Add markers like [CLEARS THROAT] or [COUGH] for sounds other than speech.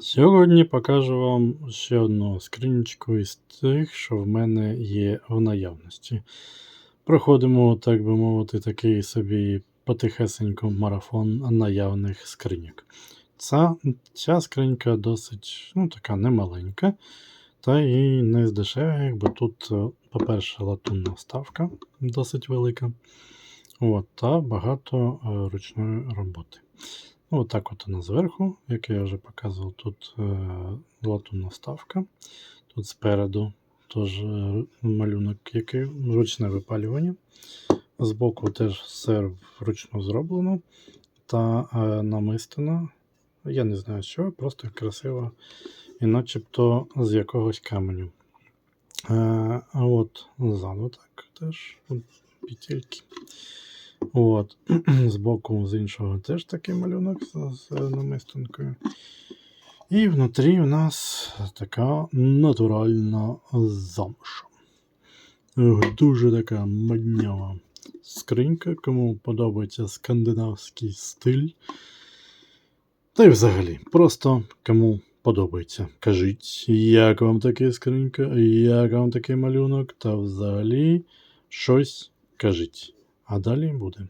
Сьогодні покажу вам ще одну скринічку із тих, що в мене є в наявності. Проходимо, так би мовити, такий собі потихесенько марафон наявних скриньок. Ця, ця скринька досить ну, така немаленька, та і не з дешевих, бо тут, по-перше, латунна вставка досить велика. От, та багато е, ручної роботи. Ну, отак от вона зверху, як я вже показував, тут е, латунна вставка. Тут спереду теж е, малюнок, який ручне випалювання. Збоку теж все вручну зроблено та е, намистено. Я не знаю чого, просто красиво і начебто з якогось каменю. А от ззаду так теж петельки. От. [CLEARS THROAT] Збоку, з іншого теж такий малюнок з, з намистинкою. І внутрі у нас така натуральна замша. Дуже така моднява скринька, кому подобається скандинавський стиль. Та й взагалі, просто кому подобається. Кажіть, як вам така скринька, як вам такий малюнок, та взагалі щось кажіть. А далі буде.